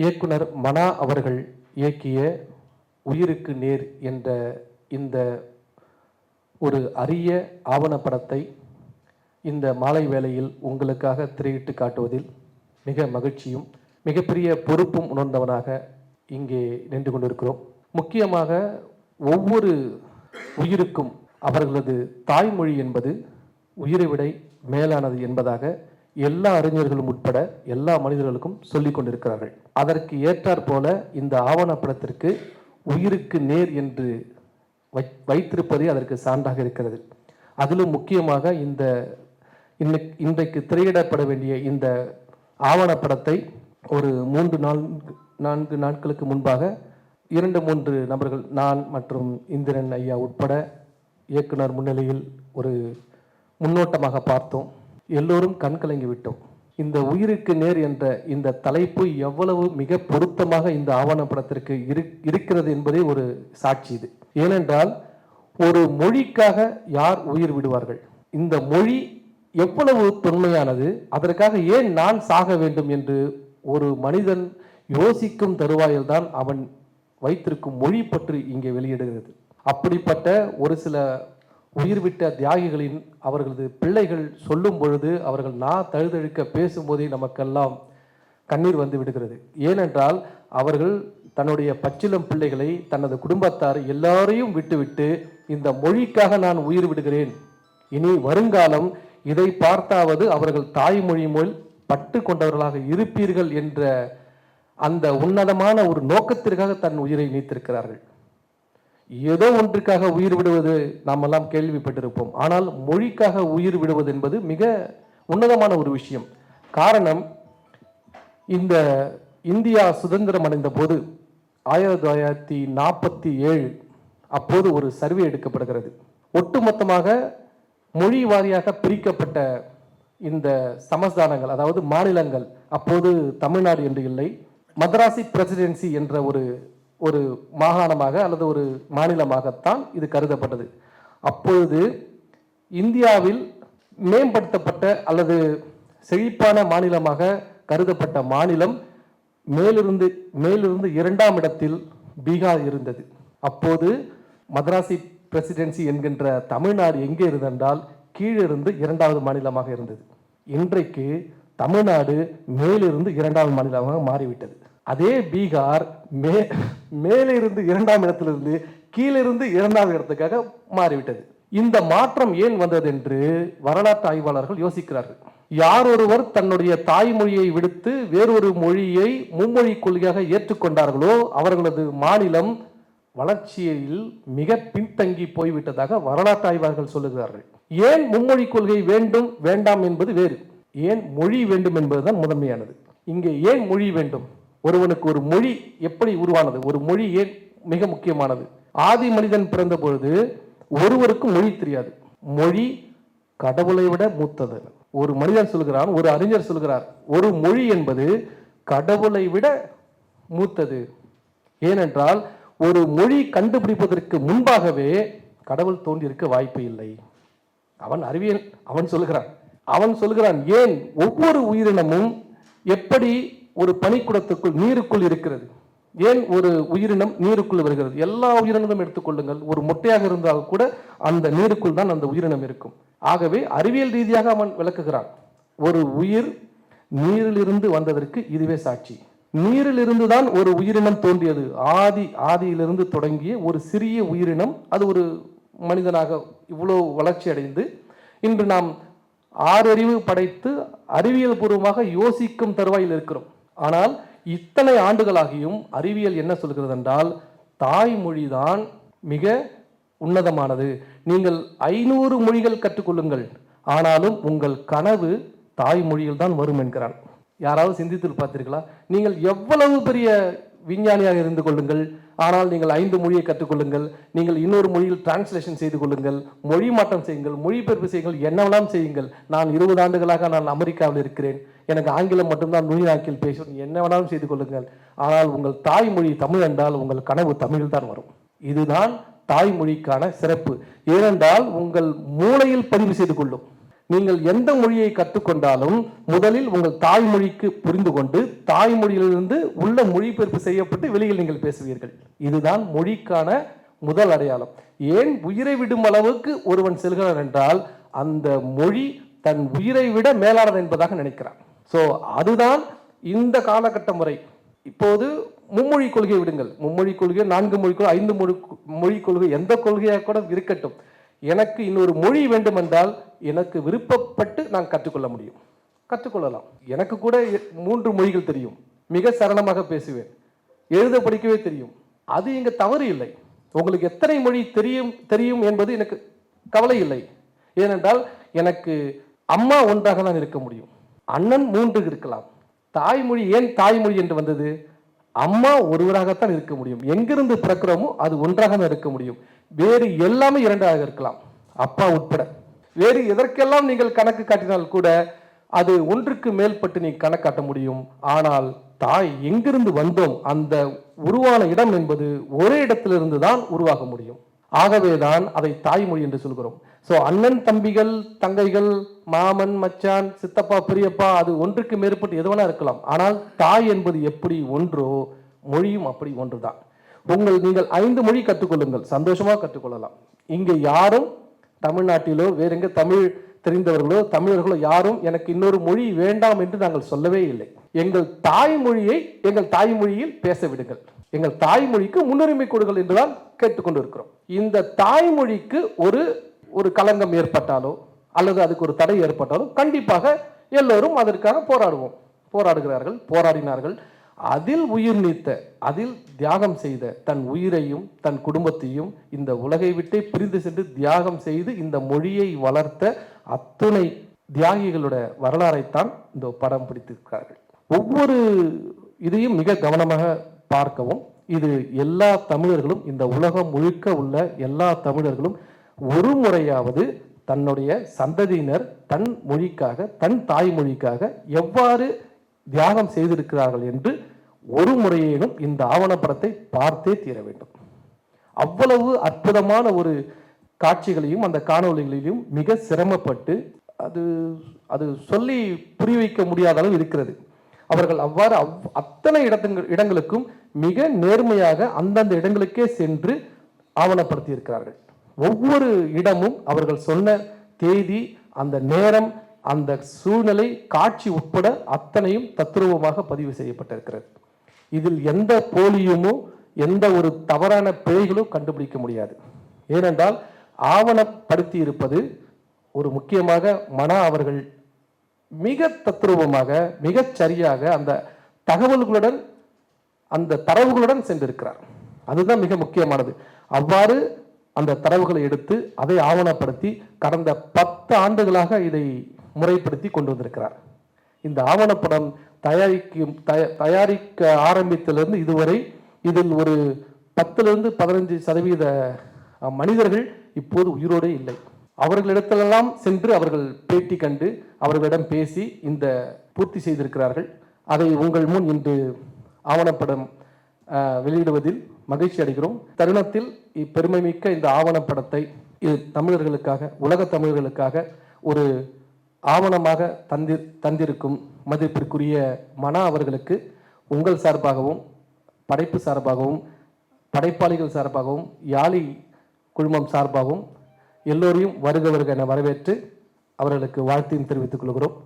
இயக்குனர் மனா அவர்கள் இயக்கிய உயிருக்கு நேர் என்ற இந்த ஒரு அரிய ஆவணப்படத்தை இந்த மாலை வேளையில் உங்களுக்காக திரையிட்டு காட்டுவதில் மிக மகிழ்ச்சியும் மிகப்பெரிய பொறுப்பும் உணர்ந்தவனாக இங்கே நின்று கொண்டிருக்கிறோம். முக்கியமாக ஒவ்வொரு உயிருக்கும் அவர்களது தாய்மொழி என்பது உயிரை விட மேலானது என்பதாக எல்லா அறிஞர்களும் உட்பட எல்லா மனிதர்களுக்கும் சொல்லிக் கொண்டிருக்கிறார்கள். அதற்கு ஏற்றாற் போல இந்த ஆவணப்படத்திற்கு உயிருக்கு நேர் என்று வை வைத்திருப்பதே அதற்கு சான்றாக இருக்கிறது. அதிலும் முக்கியமாக இந்த இன்னைக்கு இன்றைக்கு திரையிடப்பட வேண்டிய இந்த ஆவணப்படத்தை ஒரு மூன்று நான்கு நான்கு நாட்களுக்கு முன்பாக இரண்டு மூன்று நபர்கள் நான் மற்றும் இந்திரன் ஐயா உட்பட இயக்குனர் முன்னிலையில் ஒரு முன்னோட்டமாக பார்த்தோம். எல்லோரும் கண்கலங்கி விட்டோம். இந்த உயிருக்கு நேர் என்ற இந்த தலைப்பு எவ்வளவு மிக பொருத்தமாக இந்த ஆவணப்படத்திற்கு இரு இருக்கிறது என்பதே ஒரு சாட்சி இது. ஏனென்றால் ஒரு மொழிக்காக யார் உயிர் விடுவார்கள்? இந்த மொழி எவ்வளவு தொன்மையானது அதற்காக ஏன் நான் சாக வேண்டும் என்று ஒரு மனிதன் யோசிக்கும் தருவாயில் தான் அவன் வைத்திருக்கும் மொழி பற்றி இங்கே வெளியிடுகிறது. அப்படிப்பட்ட ஒரு சில உயிர்விட்ட தியாகிகளின் அவர்களது பிள்ளைகள் சொல்லும் பொழுது அவர்கள் நான் தழுதழுக்க பேசும்போதே நமக்கெல்லாம் கண்ணீர் வந்து விடுகிறது. ஏனென்றால் அவர்கள் தன்னுடைய பச்சிலம் பிள்ளைகளை தனது குடும்பத்தார் எல்லாரையும் விட்டுவிட்டு இந்த மொழிக்காக நான் உயிர் விடுகிறேன். இனி வருங்காலம் இதை பார்த்தாவது அவர்கள் தாய்மொழி மொழி பட்டு கொண்டவர்களாக இருப்பீர்கள் என்ற அந்த உன்னதமான ஒரு நோக்கத்திற்காக தன் உயிரை நீத்திருக்கிறார்கள். ஏதோ ஒன்றுக்காக உயிர் விடுவது நாம் எல்லாம் கேள்விப்பட்டிருப்போம். ஆனால் மொழிக்காக உயிர் விடுவது என்பது மிக உன்னதமான ஒரு விஷயம். காரணம் இந்த இந்தியா சுதந்திரம் அடைந்த போது ஆயிரத்தி தொள்ளாயிரத்தி நாற்பத்தி ஏழு அப்போது ஒரு சர்வே எடுக்கப்படுகிறது. ஒட்டுமொத்தமாக மொழி வாரியாக பிரிக்கப்பட்ட இந்த சமஸ்தானங்கள் அதாவது மாநிலங்கள் அப்போது தமிழ்நாடு என்று இல்லை மதராசி பிரசிடென்சி என்ற ஒரு ஒரு மாகாணமாக அல்லது ஒரு மாநிலமாகத்தான் இது கருதப்பட்டது. அப்பொழுது இந்தியாவில் மேம்படுத்தப்பட்ட அல்லது செழிப்பான மாநிலமாக கருதப்பட்ட மாநிலம் மேலிருந்து மேலிருந்து இரண்டாம் இடத்தில் பீகார் இருந்தது. அப்போது மதராசி பிரசிடென்சி என்கின்ற தமிழ்நாடு எங்கே இருந்தென்றால் கீழிருந்து இரண்டாவது மாநிலமாக இருந்தது. இன்றைக்கு தமிழ்நாடு மேலிருந்து இரண்டாவது மாநிலமாக மாறிவிட்டது. அதே பீகார் மே மேலே இருந்து இரண்டாம் இடத்திலிருந்து கீழிருந்து இரண்டாம் இடத்துக்காக மாறிவிட்டது. இந்த மாற்றம் ஏன் வந்தது என்று வரலாற்று ஆய்வாளர்கள் யோசிக்கிறார்கள். யார் ஒருவர் தன்னுடைய தாய்மொழியை விடுத்து வேறொரு மொழியை மும்மொழி கொள்கையாக ஏற்றுக்கொண்டார்களோ அவர்களது மாநிலம் வளர்ச்சியில் மிக பின்தங்கி போய்விட்டதாக வரலாற்று ஆய்வாளர்கள் சொல்லுகிறார்கள். ஏன் மும்மொழி கொள்கை வேண்டும் வேண்டாம் என்பது வேறு? ஏன் மொழி வேண்டும் என்பதுதான் முதன்மையானது. இங்கே ஏன் மொழி வேண்டும்? ஒருவனுக்கு ஒரு மொழி எப்படி உருவானது? ஒரு மொழி ஏன் மிக முக்கியமானது? ஆதி மனிதன் பிறந்த பொழுது ஒருவருக்கும் மொழி தெரியாது. மொழி கடவுளை விட மூத்தது. ஒரு மனிதன் சொல்கிறான் ஒரு அறிஞர் சொல்கிறார் ஒரு மொழி என்பது கடவுளை விட மூத்தது. ஏனென்றால் ஒரு மொழி கண்டுபிடிப்பதற்கு முன்பாகவே கடவுள் தோன்றியிருக்க வாய்ப்பு இல்லை. அவன் அறிவியல் அவன் சொல்லுகிறான் அவன் சொல்லுகிறான் ஏன் ஒவ்வொரு உயிரினமும் எப்படி ஒரு பனிக்குடத்துக்குள் நீருக்குள் இருக்கிறது. ஏன் ஒரு உயிரினம் நீருக்குள் வருகிறது? எல்லா உயிரினமும் எடுத்துக்கொள்ளுங்கள் ஒரு முட்டையாக இருந்தால் கூட அந்த நீருக்குள் தான் அந்த உயிரினம் இருக்கும். ஆகவே அறிவியல் ரீதியாக அவன் விளக்குகிறான். ஒரு உயிர் நீரிலிருந்து வந்ததற்கு இதுவே சாட்சி. நீரிலிருந்து தான் ஒரு உயிரினம் தோன்றியது. ஆதி ஆதியிலிருந்து தொடங்கிய ஒரு சிறிய உயிரினம் அது ஒரு மனிதனாக இவ்வளோ வளர்ச்சி அடைந்து இன்று நாம் ஆறறிவு படைத்து அறிவியல் பூர்வமாக யோசிக்கும் தருவாயில் இருக்கிறோம். ஆனால் இத்தனை ஆண்டுகளாகியும் அறிவியல் என்ன சொல்கிறது என்றால் தாய்மொழிதான் மிக உன்னதமானது. நீங்கள் ஐநூறு மொழிகள் கற்றுக்கொள்ளுங்கள். ஆனாலும் உங்கள் கனவு தாய்மொழியில் தான் வரும் என்கிறான். யாராவது சிந்தித்து பார்த்தீர்களா நீங்கள் எவ்வளவு பெரிய விஞ்ஞானியாக இருந்து கொள்ளுங்கள். ஆனால் நீங்கள் ஐந்து மொழியை கற்றுக்கொள்ளுங்கள். நீங்கள் இன்னொரு மொழியில் டிரான்ஸ்லேஷன் செய்து கொள்ளுங்கள். மொழி மாற்றம் செய்யுங்கள். மொழிபெயர்ப்பு செய்யுங்கள். என்னவெல்லாம் செய்யுங்கள். நான் இருபது ஆண்டுகளாக நான் அமெரிக்காவில் இருக்கிறேன். எனக்கு ஆங்கிலம் மட்டும்தான் நுனிநாக்கில் பேசும். என்ன வேணாலும் செய்து கொள்ளுங்கள். ஆனால் உங்கள் தாய்மொழி தமிழ் என்றால் உங்கள் கனவு தமிழில் தான் வரும். இதுதான் தாய்மொழிக்கான சிறப்பு. ஏனென்றால் உங்கள் மூளையில் பதிவு செய்து கொள்ளும். நீங்கள் எந்த மொழியை கற்றுக்கொண்டாலும் முதலில் உங்கள் தாய்மொழிக்கு புரிந்து கொண்டு தாய்மொழியிலிருந்து உள்ள மொழிபெயர்ப்பு செய்யப்பட்டு வெளியில் நீங்கள் பேசுவீர்கள். இதுதான் மொழிக்கான முதல் அடையாளம். ஏன் உயிரை விடும் அளவுக்கு ஒருவன் செல்கிறான் என்றால் அந்த மொழி தன் உயிரை விட மேலானது என்பதாக நினைக்கிறான். ஸோ அதுதான் இந்த காலகட்ட முறை. இப்போது மும்மொழி கொள்கையை விடுங்கள். மும்மொழி கொள்கை நான்கு மொழி கொள்கை ஐந்து மொழி மொழி கொள்கை எந்த கொள்கையாக கூட இருக்கட்டும். எனக்கு இன்னொரு மொழி வேண்டுமென்றால் எனக்கு விருப்பப்பட்டு நான் கற்றுக்கொள்ள முடியும். கற்றுக்கொள்ளலாம். எனக்கு கூட எ- மூன்று மொழிகள் தெரியும். மிக சரளமாக பேசுவேன். எழுத படிக்கவே தெரியும். அது இங்கே தவறு இல்லை. உங்களுக்கு எத்தனை மொழி தெரியும் தெரியும் என்பது எனக்கு கவலை இல்லை. ஏனென்றால் எனக்கு அம்மா ஒன்றாக தான் இருக்க முடியும். அண்ணன் மூன்று இருக்கலாம். தாய்மொழி ஏன் தாய்மொழி என்று வந்தது? அம்மா ஒருவராகத்தான் இருக்க முடியும். எங்கிருந்து பிறக்கிறோமோ அது ஒன்றாக தான் இருக்க முடியும். வேறு எல்லாமே இரண்டாக இருக்கலாம். அப்பா உட்பட. வேறு எதற்கெல்லாம் நீங்கள் கணக்கு காட்டினால் கூட அது ஒன்றுக்கு மேல்பட்டு நீ கணக்காட்ட முடியும். ஆனால் தாய் எங்கிருந்து வந்தோம்? அந்த உருவான இடம் என்பது ஒரே இடத்திலிருந்து தான் உருவாக முடியும். ஆகவேதான் அதை தாய்மொழி என்று சொல்கிறோம். ஸோ அண்ணன் தம்பிகள் தங்கைகள் மாமன் மச்சான் சித்தப்பா பெரியப்பா அது ஒன்றுக்கு மேற்பட்டு எது வேணா இருக்கலாம். ஆனால் தாய் என்பது எப்படி ஒன்றோ மொழியும் அப்படி ஒன்றுதான். உங்கள் நீங்கள் ஐந்து மொழி கற்றுக்கொள்ளுங்கள். சந்தோஷமாக கற்றுக்கொள்ளலாம். இங்கே யாரும் தமிழ்நாட்டிலோ வேறு எங்கே தமிழ் தெரிந்தவர்களோ தமிழர்களோ யாரும் எனக்கு இன்னொரு மொழி வேண்டாம் என்று நாங்கள் சொல்லவே இல்லை. எங்கள் தாய்மொழியை எங்கள் தாய்மொழியில் பேச விடுங்கள். எங்கள் தாய்மொழிக்கு முன்னுரிமை கொடுங்கள் என்றுதான் கேட்டுக்கொண்டு இருக்கிறோம் இந்த தாய்மொழிக்கு ஒரு ஒரு களங்கம் ஏற்பட்டாலோ அல்லது அதுக்கு ஒரு தடை ஏற்பட்டாலோ கண்டிப்பாக எல்லோரும் அதற்காக போராடுவோம். போராடுகிறார்கள் போராடினார்கள். அதில் உயிர் நீத்த அதில் தியாகம் செய்த தன் உயிரையும் தன் குடும்பத்தையும் இந்த உலகை விட்டே பிரிந்து சென்று தியாகம் செய்து இந்த மொழியை வளர்த்த அத்துணை தியாகிகளோட வரலாறைத்தான் இந்த படம் பிடித்திருக்கிறார்கள். ஒவ்வொரு இதையும் மிக கவனமாக பார்க்கவும் இது எல்லா தமிழர்களும் இந்த உலகம் முழுக்க உள்ள எல்லா தமிழர்களும் ஒரு முறையாவது தன்னுடைய சந்ததியினர் தன் மொழிக்காக தன் தாய்மொழிக்காக எவ்வாறு தியாகம் செய்திருக்கிறார்கள் என்று ஒரு முறையையும் இந்த ஆவணப்படத்தை பார்த்தே தீர வேண்டும். அவ்வளவு அற்புதமான ஒரு காட்சிகளையும் அந்த காணொளிகளையும் மிக சிரமப்பட்டு அது அது சொல்லி புரிய வைக்க முடியாத அளவு இருக்கிறது. அவர்கள் அவ்வாறு அவ் அத்தனை இடத்துங்கள் இடங்களுக்கும் மிக நேர்மையாக அந்தந்த இடங்களுக்கே சென்று ஆவணப்படுத்தி இருக்கிறார்கள் ஒவ்வொரு இடமும் அவர்கள் சொன்ன தேதி அந்த நேரம் அந்த சூழ்நிலை காட்சி உட்பட அத்தனையும் தத்ரூபமாக பதிவு செய்யப்பட்டிருக்கிறது. இதில் எந்த போலியுமோ எந்த ஒரு தவறான பிழைகளும் கண்டுபிடிக்க முடியாது. ஏனென்றால் ஆவணப்படுத்தி இருப்பது ஒரு முக்கியமாக மனா அவர்கள் மிக தத்ரூபமாக மிகச் சரியாக அந்த தகவல்களுடன் அந்த தரவுகளுடன் சென்றிருக்கிறார். அதுதான் மிக முக்கியமானது. அவ்வாறு அந்த தரவுகளை எடுத்து அதை ஆவணப்படுத்தி கடந்த பத்து ஆண்டுகளாக இதை முறைப்படுத்தி கொண்டு வந்திருக்கிறார். இந்த ஆவணப்படம் தயாரிக்கும் தய- தயாரிக்க ஆரம்பித்திலிருந்து இதுவரை இதில் ஒரு பத்துலேருந்து பதினஞ்சு சதவீத மனிதர்கள் இப்போது உயிரோடே இல்லை. அவர்களிடத்திலெல்லாம் சென்று அவர்கள் பேட்டி கண்டு அவர்களிடம் பேசி இந்த பூர்த்தி செய்திருக்கிறார்கள். அதை உங்கள் முன் இன்று ஆவணப்படம் வெளியிடுவதில் மகிழ்ச்சி அடைகிறோம். தருணத்தில் இப்பெருமை மிக்க இந்த ஆவணப்படத்தை இது தமிழர்களுக்காக உலக தமிழர்களுக்காக ஒரு ஆவணமாக தந்தி தந்திருக்கும் மதிப்பிற்குரிய மனா அவர்களுக்கு உங்கள் சார்பாகவும் படைப்பு சார்பாகவும் படைப்பாளிகள் சார்பாகவும் யாழி குழுமம் சார்பாகவும் எல்லோரையும் வருக வருக என வரவேற்று அவர்களுக்கு வாழ்த்தையும் தெரிவித்துக் கொள்கிறோம்.